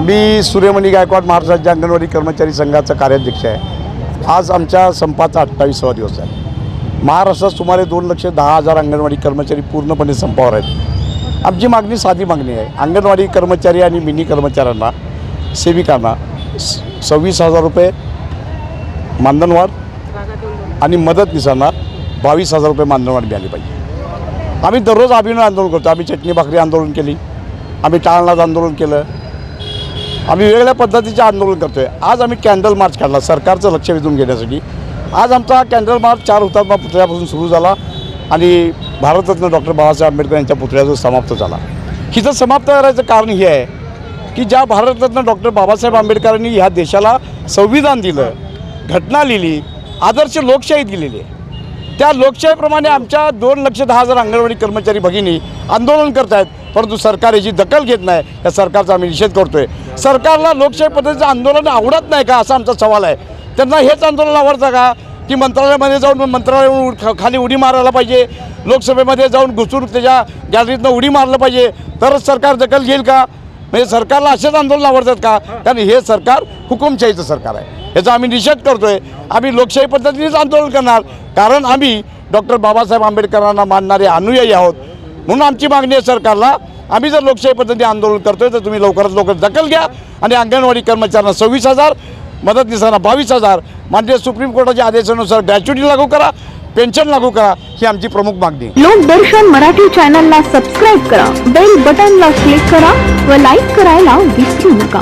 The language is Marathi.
मी सूर्यमणी गायकवाड महाराष्ट्र राज्य अंगणवाडी कर्मचारी संघाचा कार्याध्यक्ष आहे. आज आमच्या संपाचा अठ्ठावीसावा दिवस आहे. महाराष्ट्रात सुमारे दोन लक्ष दहा हजार अंगणवाडी कर्मचारी पूर्णपणे संपावर आहेत. आमची मागणी साधी मागणी आहे. अंगणवाडी कर्मचारी आणि मिनी कर्मचाऱ्यांना सेविकांना स- सव्वीस हजार रुपये मानधनवाढ आणि मदतनीसांना बावीस हजार रुपये मानधनवाढ मिळाली पाहिजे. आम्ही दररोज अभिनय आंदोलन करतो. आम्ही चटणी भाकरी आंदोलन केली. आम्ही टाळनाच आंदोलन केलं. आम्ही वेगवेगळ्या पद्धतीचे आंदोलन करतो आहे आज आम्ही कॅन्डल मार्च काढला सरकारचं लक्ष वेधून घेण्यासाठी. आज आमचा कॅन्डल मार्च चार हुतात्मा पुतळ्यापासून सुरू झाला आणि भारतरत्न डॉक्टर बाबासाहेब आंबेडकर यांच्या पुतळ्याचा समाप्त झाला. हिचं समाप्त करायचं कारण हे आहे की ज्या भारतरत्न डॉक्टर बाबासाहेब आंबेडकरांनी ह्या देशाला संविधान दिलं घटना लिहिली आदर्श लोकशाही दिलेली आहे. त्या लोकशाहीप्रमाणे आमच्या दोन लक्ष दहा हजार अंगणवाडी कर्मचारी भगिनी आंदोलन करत आहेत परंतु सरकार याची दखल घेत नाही. या सरकारचा आम्ही निषेध करतोय. सरकारला लोकशाही पद्धतीचं आंदोलन आवडत नाही का? असा आमचा सवाल आहे. त्यांना हेच आंदोलन आवडतं का? की मंत्रालयामध्ये जाऊन मंत्रालयावरून खाली उडी मारायला पाहिजे. लोकसभेमध्ये जाऊन घुसून त्याच्या गॅलरीतनं उडी मारलं पाहिजे. तरच सरकार दखल घेईल का? म्हणजे सरकारला असेच आंदोलन आवडतात का? कारण हे सरकार हुकुमशाहीचं सरकार आहे. याचा आम्ही निषेध करतोय. आम्ही लोकशाही पद्धतीनेच आंदोलन करणार. कारण आम्ही डॉक्टर बाबासाहेब आंबेडकरांना मानणारे अनुयायी आहोत. म्हणून आमची मागणी आहे सरकारला आम्ही जर लोकशाही पद्धतीने आंदोलन करतोय तर तुम्ही लवकरात लवकर दखल घ्या. आणि अंगणवाडी कर्मचाऱ्यांना सव्वीस हजार मदतनीसांना बावीस हजार. माननीय सुप्रीम कोर्टाच्या आदेशानुसार ग्रॅच्युटी लागू करा पेन्शन लागू करा ही आमची प्रमुख मागणी लोकदर्शन मराठी चॅनलला सबस्क्राईब करा बेल बटनला क्लिक करा व लाईक करायला विसरू नका.